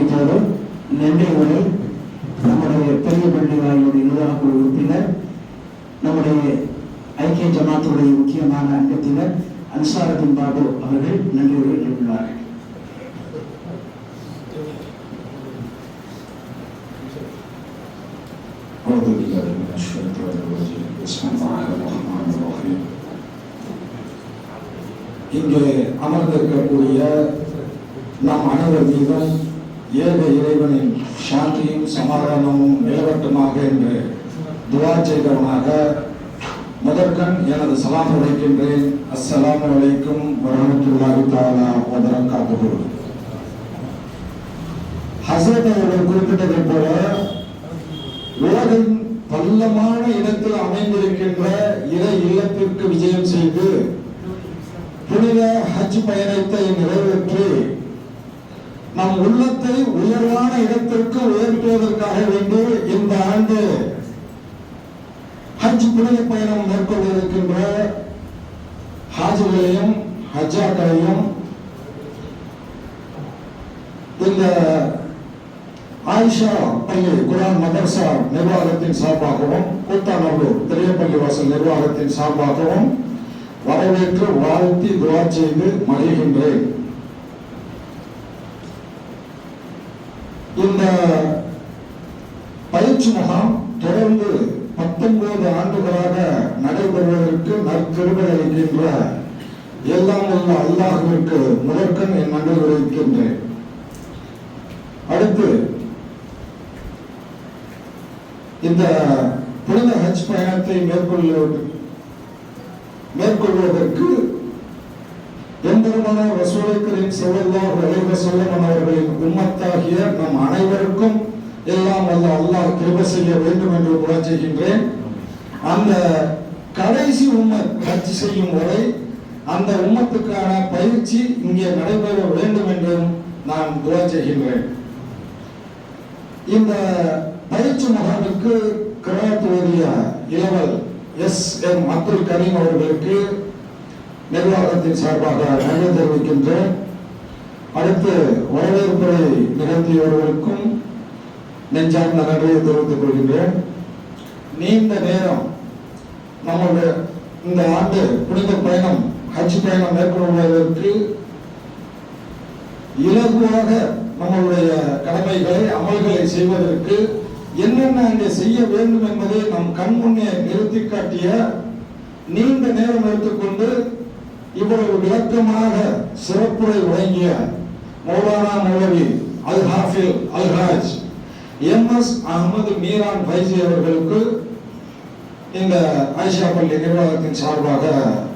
இப்போது நன்றி உரை நம்முடைய பெரிய பள்ளி வாயிலுடைய நிர்வாக குழு உறுப்பினர் நம்முடைய ஐக்கிய ஜமாத்துடைய முக்கியமான அங்கத்தினர் அன்சாரத்தின் பாபு அவர்கள் நன்றி உரை நிறுவினார்கள் أعوذ بالله من الشيطان الرجيم بسم الله الرحمن الرحيم இங்கே அமர்ந்திருக்கக்கூடிய நம் அனைவர் மீதும் ஏக இறைவனின் சாந்தியும் சமாதானமும் நிலவட்டுமாக என்று துவா செய்தவனாக முதற்கண் எனது சலாம் உழைக்கின்றேன் அஸ்ஸலாமு வலைக்கும் வரஹ்மத்துல்லாஹி தாலா வ ஹசரத் அவர்கள் குறிப்பிட்டதை போல உலகின் பள்ளமான இடத்தில் அமைந்திருக்கின்ற இறை இல்லத்திற்கு விஜயம் செய்து புனித ஹஜ் பயணத்தை நிறைவு நம் உள்ளத்தை உயர்வான இடத்திற்கு உயர்த்துவதற்காக வேண்டி இந்த ஆண்டு ஹஜ் புனித பயணம் மேற்கொள்ள இருக்கின்ற ஹாஜிகளையும் ஹஜ்ஜாக்களையும் இந்த ஆயிஷா பள்ளி குரான் மதர்சா நிர்வாகத்தின் சார்பாகவும் கூத்தாநல்லூர் பெரியப்பள்ளி வாசல் நிர்வாகத்தின் சார்பாகவும் வரவேற்று வாழ்த்தி துவா செய்து மகிழ்கின்றேன். இந்த பயிற்சி முகாம் தொடர்ந்து பத்தொன்பது ஆண்டுகளாக நடைபெறுவதற்கு நற்கிருபை அளிக்கின்ற எல்லாம் உள்ள அல்லாஹிற்கு முதற்கண் என் நன்றி உரைக்கின்றேன் அடுத்து இந்த புனித ஹஜ் பயணத்தை மேற்கொள்ள மேற்கொள்வதற்கு எம்பெருமான ரசூலைக்கரின் செல்லல்லாஹு அலைஹி வஸல்லம் அவர்களின் உம்மத்தாகிய நம் அனைவருக்கும் எல்லாம் வல்ல அல்லாஹ் கிருப செய்ய வேண்டும் என்று துவா செய்கின்றேன். அந்த கடைசி உம்மத் ஹஜ் செய்யும் வரை அந்த உம்மத்துக்கான பயிற்சி இங்கே நடைபெற வேண்டும் என்றும் நான் துவா செய்கின்றேன். இந்த பயிற்சி முகாமிற்கு கிராத் ஓதிய இளவல் எஸ் எம் அப்துல் கரீம் அவர்களுக்கு நிர்வாகத்தின் சார்பாக நன்றி தெரிவிக்கின்ற அடுத்து வரவேற்புரை நிகழ்த்தியவர்களுக்கும் நெஞ்சார்ந்த நன்றியை தெரிவித்துக் கொள்கின்றேன். நீண்ட நேரம் நம்முடைய இந்த ஆண்டு புனித பயணம் ஹஜ் பயணம் மேற்கொள்வதற்கு இலகுவாக நம்மளுடைய கடமைகளை அமல்களை செய்வதற்கு என்னென்ன அங்கே செய்ய வேண்டும் என்பதை நம் கண் முன்னே நிறுத்தி காட்டிய நீண்ட நேரம் எடுத்துக்கொண்டு இவ்வளவு விளக்கமாக சிறப்புரை வழங்கிய மௌலானா மௌலவி அல் ஹாஃபில் அல்ஹாஜ் எம் எஸ் அகமது மீரான் ஃபைசி அவர்களுக்கு இந்த ஆயிஷா பள்ளி நிர்வாகத்தின் சார்பாக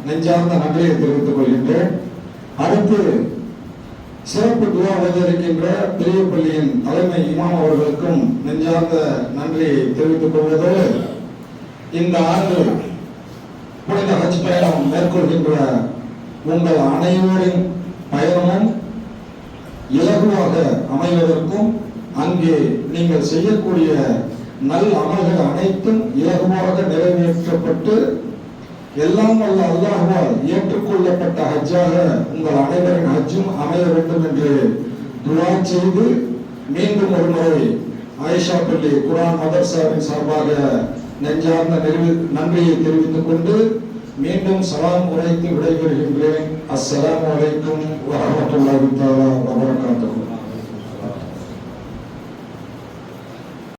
நெஞ்சார்ந்த நன்றியை தெரிவித்துக் கொள்கின்றேன். அடுத்து சிறப்பு துவா இருக்கின்ற பெரிய பள்ளியின் தலைமை இமாம் அவர்களுக்கும் நெஞ்சார்ந்த நன்றியை தெரிவித்துக் கொள்வதோடு இந்த ஆண்டு புனித ஹஜ் பயணம் மேற்கொள்கின்ற உங்கள் அனைவரின் பயணமும் இலகுவாக அமைவதற்கும் அங்கே நீங்கள் செய்யக்கூடிய நல் அமல்கள் அனைத்தும் இலகுவாக நிறைவேற்றப்பட்டு எல்லாம் வல்ல அல்லாஹால் ஏற்றுக்கொள்ளப்பட்ட ஹஜ்ஜாக உங்கள் அனைவரின் ஹஜ்ஜும் அமைய வேண்டும் என்று துவா செய்து மீண்டும் ஒரு முறை ஆயிஷா பள்ளி குரான் மதர்சாவின் சார்பாக நெஞ்சார்ந்த நெருவி நன்றியை தெரிவித்துக் கொண்டு மீண்டும் சலாம் உரைத்து விடைபெறுகின்றேன். அஸ்ஸலாமு வலைக்கும் வரஹ்மத்துல்லாஹி தஆலா வபரகாத்துஹு